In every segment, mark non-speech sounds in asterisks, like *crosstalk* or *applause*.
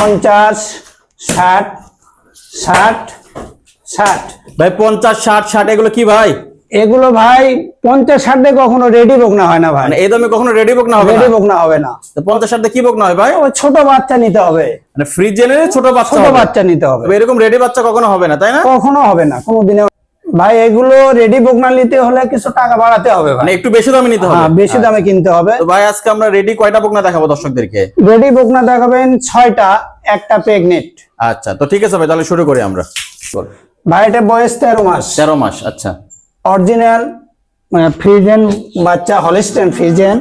পঞ্চাশ ষাট ষাট ষাট। ভাই পঞ্চাশ ষাট ষাট এগুলো কি ভাই? এগুলো ভাই পঞ্চাশ ষাটে কখনো রেডি বকনা হয় না ভাই। মানে এই দামে কখনো রেডি বুক না হবে রেডি না বকনা হবে না। তো পঞ্চাশ ষাটে কি বুক না হয় ভাই? ওই ছোট বাচ্চা নিতে হবে। মানে ফ্রিজ জেলে ছোট বাচ্চা ছোট বাচ্চা নিতে হবে। এরকম রেডি বাচ্চা কখনো হবে না তাই না? কখনো হবে না কোনোদিনও। ভাই এগুলো রেডি বকনা নিতে হলে কিছু টাকা বাড়াতে হবে মানে একটু বেশি দামে নিতে হবে? হ্যাঁ বেশি দামে কিনতে হবে। তো ভাই আজকে আমরা রেডি কয়টা বুক না দেখাবো দর্শকদেরকে? রেডি বকনা দেখাবেন ছয়টা। একটা প্রেগনেন্ট আচ্ছা তো ঠিক আছে ভাই তাহলে শুরু করি আমরা। ভাই এটা বয়স তেরো মাস। তেরো মাস আচ্ছা। অরিজিনাল মানে ফ্রিজেন বাচ্চা হলিস্টেন ফ্রিজেন।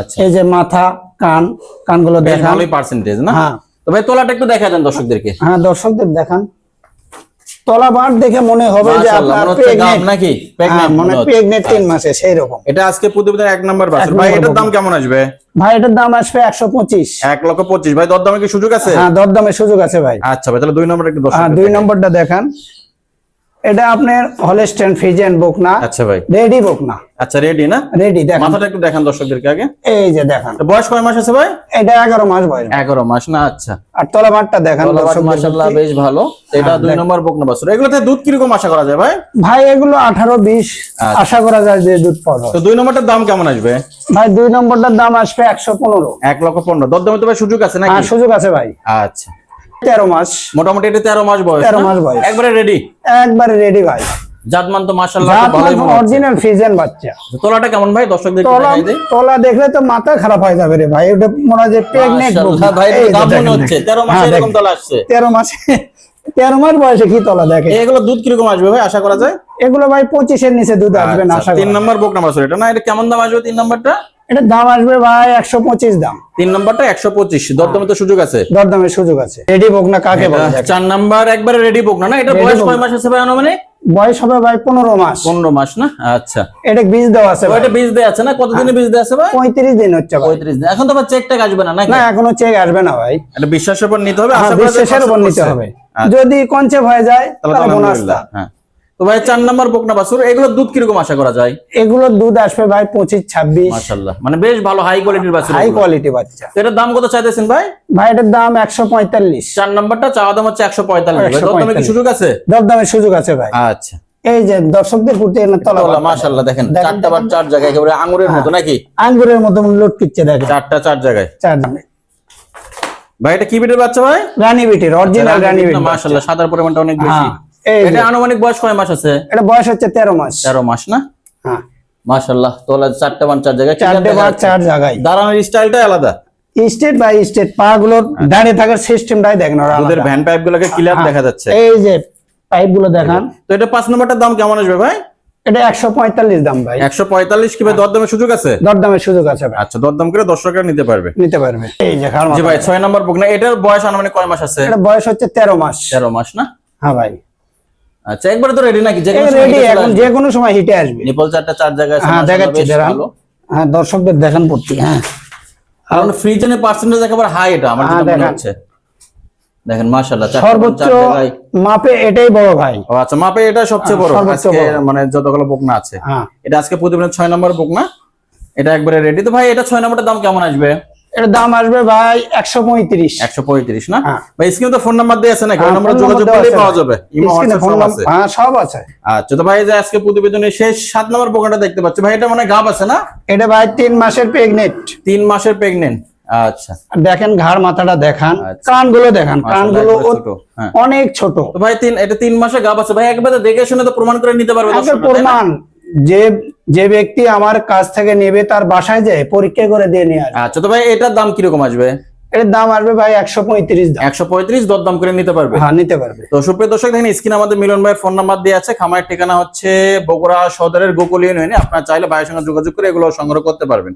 আচ্ছা। এই যে মাথা কান কানগুলো দেখা দেখান। ভালোই পার্সেন্টেজ না? হ্যাঁ। তো ভাই তোলাটা একটু দেখা দেন দর্শকদেরকে। হ্যাঁ দর্শকদের দেখান। তলাবার দেখে মনে হবে যে আপনার প্রেগনেন্ট নাকি? হ্যাঁ প্রেগনেন্ট মনে প্রেগনেন্ট মাসে সেই রকম এটা আজকে প্রতিবেদন এক নাম্বার বাস ভাই এটার দাম কেমন আসবে? ভাই এটার দাম আসবে একশো পঁচিশ। এক লক্ষ পঁচিশ। ভাই দরদামে কি সুযোগ আছে? হ্যাঁ দরদামের সুযোগ আছে ভাই। আচ্ছা ভাই তাহলে দুই নম্বর একটু দর্শক হ্যাঁ দুই নম্বরটা দেখান। এটা আপনার হলিস্টেন ফ্রিজেন বুক না। আচ্ছা ভাই। রেডি বুক না। আচ্ছা রেডি না? রেডি দেখান। মাথাটা একটু দেখান দর্শকদেরকে আগে। এই যে দেখান। তো বয়স কয় মাস আছে ভাই? এটা এগারো মাস বয়স। এগারো মাস না আচ্ছা। আর তলা দেখান দর্শকদের মাসাল্লাহ প্রতি। বেশ ভালো। এটা হ্যাঁ, দুই দেখ। নম্বর বকনা বাছুর এগুলোতে দুধ কীরকম আশা করা যায় ভাই? ভাই এগুলো আঠারো বিশ আচ্ছা। আশা করা যায় যে দুধ পাওয়া তো দুই নম্বরটার দাম কেমন আসবে? ভাই দুই নম্বরটার দাম আসবে একশো পনেরো। এক লক্ষ পনেরো। দরদামে তো ভাই সুযোগ আছে নাকি? আর সুযোগ আছে ভাই। আচ্ছা। তেরো মাস। মোটামুটি এটা তেরো মাস বয়স 13 না? মাস বয়স। একবারে রেডি একবারে রেডি ভাই। জাতমান তো ভালোই মনে অরিজিনাল বাচ্চা। তোলাটা কেমন ভাই? দর্শকদের তলা তলা দেখলে তো মাথা খারাপ হয়ে যাবে রে ভাই। ওটা মনে হয় যে প্রেগনেন্ট ভাই এটা দাম মনে হচ্ছে। তেরো মাসে এরকম তোলা আসছে। তেরো মাসে *laughs* তেরো মাস বয়সে কি তলা দেখে এগুলো দুধ কীরকম আসবে ভাই আশা করা যায়? এগুলো ভাই পঁচিশের নিচে দুধ আসবে না আচ্ছা, আশা তিন করি নম্বর বুক নাম্বার এটা না এটা কেমন দাম আসবে তিন নম্বরটা? এটা দাম আসবে ভাই একশো পঁচিশ দাম। তিন নম্বরটা একশো পঁচিশ দরদামে তো সুযোগ আছে। দরদামের সুযোগ আছে। রেডি বোক না কাকে এটা। চার নাম্বার একবারে রেডি বুক না এটা বয়স কয় মাস আছে ভাই অনুমানিক বয়স হবে ভাই পনেরো মাস। পনেরো মাস না? আচ্ছা। এটা বীজ দেওয়া আছে। ওইটা বীজ দেওয়া আছে না? কতদিনে বীজ দেওয়া আছে ভাই? পঁয়ত্রিশ দিন হচ্ছে পঁয়ত্রিশ দিন। এখন তো আবার চেক টেক আসবে না না এখনও চেক আসবে না ভাই। এটা বিশ্বাসের উপর নিতে হবে হ্যাঁ, বিশ্বাসের উপর নিতে হবে। আচ্ছা, যদি কনসেপ্ট হয়ে যায় তাহলে বোনাস হ্যাঁ। ভাই চার নাম্বার বকনা বাছুর এগুলো দুধ কীরকম আশা করা যায়? এগুলোর দুধ আসবে ভাই পঁচিশ ছাব্বিশ। মাশাআল্লাহ। মানে বেশ ভালো হাই কোয়ালিটির বাছুর হাই কোয়ালিটি বাচ্চা। এটার দাম কত চাইতেছেন ভাই? ভাই এটার দাম একশো পঁয়তাল্লিশ। চার নাম্বারটা চাওয়া দাম হচ্ছে একশো পঁয়তাল্লিশ। দরদামে কি সুযোগ আছে? দরদামের সুযোগ আছে ভাই। আচ্ছা। এই যে দর্শকদের এনে তলা মাশাআল্লাহ দেখেন চারটা বার চার জায়গায় একেবারে আঙুরের মতো নাকি? আঙ্গুরের মতো লটকিচ্ছে দেখেন। চারটা চার জায়গায়। চার দামে ভাই এটা কি বিটের বাচ্চা ভাই? রানী বিটির অরিজিনাল রানী বিটি মাশাআল্লাহ সাদার পরিমাণটা অনেক বেশি। হ্যাঁ। এটা আনুমানিক বয়স কয় মাস আছে? এটা বয়স হচ্ছে তেরো মাস। তেরো মাস না? হ্যাঁ। মাশাআল্লাহ তোলা চারটা বার চার জায়গায় চারটে বার চার জায়গায়। দাঁড়ানোর স্টাইলটাই আলাদা। স্টেট বাই স্টেট পা গুলোর দাঁড়িয়ে থাকার সিস্টেমটাই দেখেন ওরা দুধের ভ্যান পাইপ গুলোকে ক্লিয়ার হ্যাঁ, দেখা যাচ্ছে। এই যে পাইপগুলো দেখান। তো এটা পাঁচ নম্বরটার দাম কেমন আসবে ভাই? এটা একশো পঁয়তাল্লিশ দাম ভাই। একশো পঁয়তাল্লিশ কিংবা দরদামের সুযোগ আছে? দরদামের সুযোগ আছে আচ্ছা দরদাম করে দর্শকরা নিতে পারবে। নিতে পারবে। এই যে ভাই ছয় নম্বর বুক না এটার বয়স আনুমানিক কয় মাস আছে? এটা বয়স হচ্ছে তেরো মাস। তেরো মাস না? হ্যাঁ ভাই। আচ্ছা একবারে তো রেডি নাকি? যে রেডি এখন। যে কোনো সময় হিটে আসবে। নিপল চারটা চার জায়গায় আছে, হ্যাঁ দেখাচ্ছি হ্যাঁ দর্শকদের দেখান পড়তি হ্যাঁ। কারণ ফ্রিজের পার্সেন্টেজ একেবারে হাই এটা আমার হ্যাঁ, যেটা মনে হচ্ছে। দেখেন মাশাআল্লাহ সর্বোচ্চ মাপে এটাই বড় ভাই। ও আচ্ছা মাপে এটা সবচেয়ে বড়। হ্যাঁ, আজকে মানে যতগুলো বুক না আছে। হ্যাঁ। এটা আজকে প্রতিদিনের ছয় নম্বর বুক না? এটা একবারে রেডি তো ভাই এটা ছয় নম্বরের দাম কেমন আসবে? এর দাম আসবে ভাই একশো পঁয়ত্রিশ। একশো পঁয়ত্রিশ না? হ্যাঁ। ভাই স্ক্রিনে তো ফোন নাম্বার দিয়ে আছে নাকি? ওই হ্যাঁ, নম্বরে যোগাযোগ আছে পাওয়া যাবে। ইমো স্ক্রিনে হোয়াটসঅ্যাপ ফোন সব আছে। হ্যাঁ সব আছে। আচ্ছা তো ভাই যে আজকে প্রতিবেদনের শেষ সাত নম্বর বোকাটা দেখতে পাচ্ছি। ভাই এটা মানে গাব আছে না? এটা ভাই তিন মাসের প্রেগনেন্ট তিন মাসের প্রেগনেন্ট আচ্ছা। দেখেন ঘাড় মাথাটা দেখান। আচ্ছা। কানগুলো দেখান। কানগুলো হ্যাঁ। অনেক ছোট। তো ভাই তিন এটা তিন মাসে গাব আছে। ভাই একবারে দেখে শুনে তো প্রমাণ করে নিতে পারবে না? প্রমাণ। যে যে ব্যক্তি আমার কাছ থেকে নেবে তার বাসায় যায় পরীক্ষা করে দিয়ে নিয়ে আসবে। আচ্ছা তো ভাই এটার দাম কীরকম আসবে? এর দাম আসবে ভাই একশো পঁয়ত্রিশ একশো পঁয়ত্রিশ দরদাম করে নিতে পারবে? হ্যাঁ নিতে পারবে। তো সুপ্রিয় দর্শক দেখেন স্ক্রিন আমাদের মিলন ভাইয়ের ফোন নাম্বার দিয়ে আছে। খামারের ঠিকানা হচ্ছে বগুড়া সদরের গোকুল ইউনিয়নে। আপনার চাইলে ভাইয়ের সঙ্গে যোগাযোগ করে এগুলো সংগ্রহ করতে পারবেন।